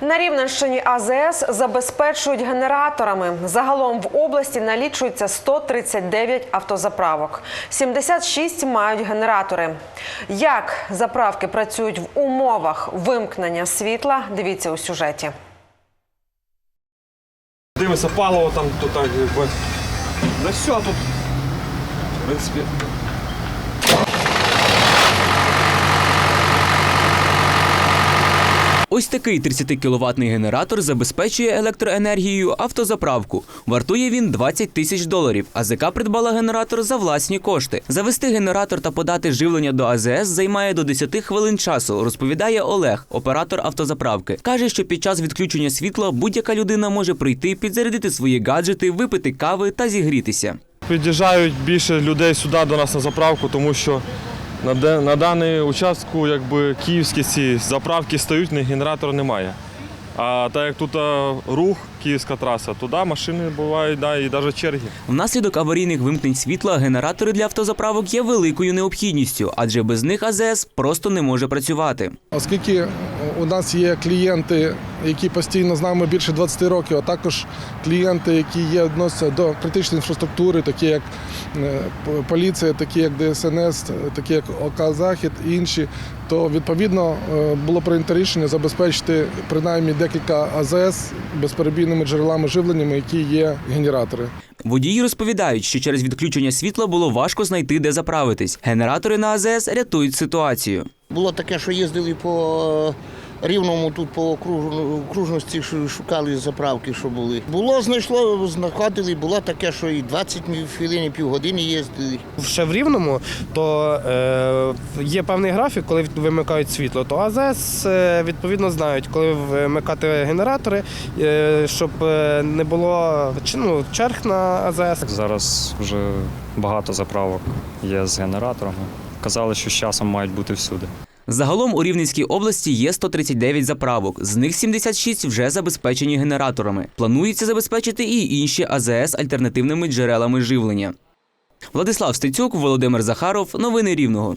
На Рівненщині АЗС забезпечують генераторами. Загалом в області налічується 139 автозаправок. 76 мають генератори. Як заправки працюють в умовах вимкнення світла? Дивіться у сюжеті. Дивимося паливо там, то так якби. Да все тут. В принципі. Ось такий 30 кіловатний генератор забезпечує електроенергією автозаправку. Вартує він 20 тисяч доларів. АЗК придбала генератор за власні кошти. Завести генератор та подати живлення до АЗС займає до 10 хвилин часу, розповідає Олег, оператор автозаправки. Каже, що під час відключення світла будь-яка людина може прийти, підзарядити свої гаджети, випити кави та зігрітися. Під'їжджають більше людей сюди до нас на заправку, тому що на, де- на даний участку якби, київські ці заправки стають, ні генератора немає. А так як тут рух, київська траса, туди машини бувають, да, і навіть черги. Внаслідок аварійних вимкнень світла генератори для автозаправок є великою необхідністю, адже без них АЗС просто не може працювати. Оскільки у нас є клієнти, які постійно з нами більше 20 років, а також клієнти, які є відносяться до критичної інфраструктури, такі як е, поліція, такі як ДСНС, такі як ОК Захід і інші, то відповідно е, було прийнято рішення забезпечити принаймні декілька АЗС безперебійними джерелами живлення, які є генератори. Водії розповідають, що через відключення світла було важко знайти, де заправитись. Генератори на АЗС рятують ситуацію. Було таке, що їздили по рівному тут по окружності, шукали заправки, що були. Було, знайшло, знаходили, було таке, що і 20 хвилин, і півгодини їздили. ще в Рівному, то е, є певний графік, коли вимикають світло, то АЗС е, відповідно знають, коли вмикати генератори, е, щоб е, не було чи- ну, черг на АЗС. Зараз вже багато заправок є з генераторами. Казали, що з часом мають бути всюди. Загалом у Рівненській області є 139 заправок, з них 76 вже забезпечені генераторами. Планується забезпечити і інші АЗС альтернативними джерелами живлення. Владислав Стецюк, Володимир Захаров. Новини Рівного.